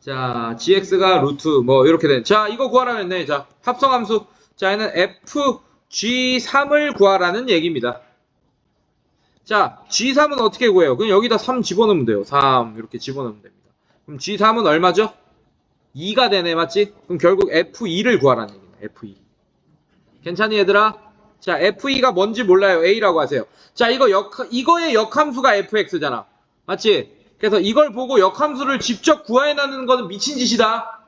자, gx가 루트 뭐 이렇게 된. 자, 이거 구하라면 네. 자, 합성함수. 자, 얘는 fg3을 구하라는 얘기입니다. 자, g3은 어떻게 구해요? 그냥 여기다 3 집어넣으면 돼요. 3 이렇게 집어넣으면 됩니다. 그럼 g3은 얼마죠? 2가 되네, 맞지? 그럼 결국 f2를 구하라는 얘기네. f2. 괜찮니 얘들아? 자, f2가 뭔지 몰라요. a라고 하세요. 자, 이거 역 이거의 역함수가 fx잖아. 맞지? 그래서 이걸 보고 역함수를 직접 구해내는 것은 미친 짓이다.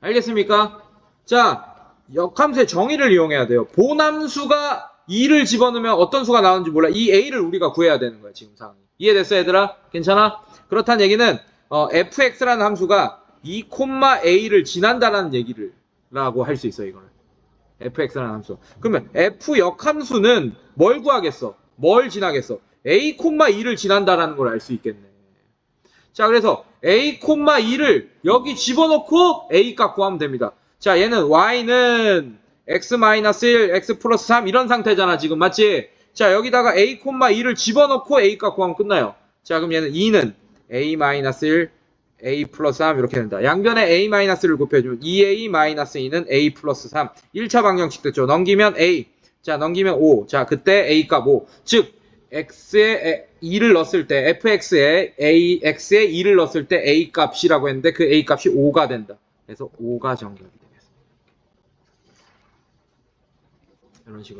알겠습니까? 자, 역함수의 정의를 이용해야 돼요. 본함수가 2를 집어넣으면 어떤 수가 나오는지 몰라. 이 a를 우리가 구해야 되는 거야, 지금 상황이. 이해됐어, 얘들아? 괜찮아? 그렇다는 얘기는 어, fx라는 함수가 2, a를 지난다라는 얘기를 라고 할 수 있어, 이거는. fx라는 함수. 그러면 f 역함수는 뭘 구하겠어? 뭘 지나겠어? a, 2를 지난다라는 걸 알 수 있겠네. 자, 그래서 a, 2를 여기 집어넣고 a 값 구하면 됩니다. 자, 얘는 y는 x-1, x 플러스 3 이런 상태잖아, 지금. 맞지? 자, 여기다가 a, 2를 집어넣고 a 값 구하면 끝나요. 자, 그럼 얘는 2는 a-1, a 플러스 3 이렇게 된다. 양변에 a-를 곱해주면 2a-2는 a 플러스 3. 1차 방정식 됐죠. 넘기면 a. 자, 넘기면 5. 자, 그때 a 값 5. 즉, x에 2를 넣었을 때 fx에 a, x에 2를 넣었을 때 a 값이라고 했는데 그 a 값이 5가 된다. 그래서 5가 정답이 되겠습니다. 이런 식으로.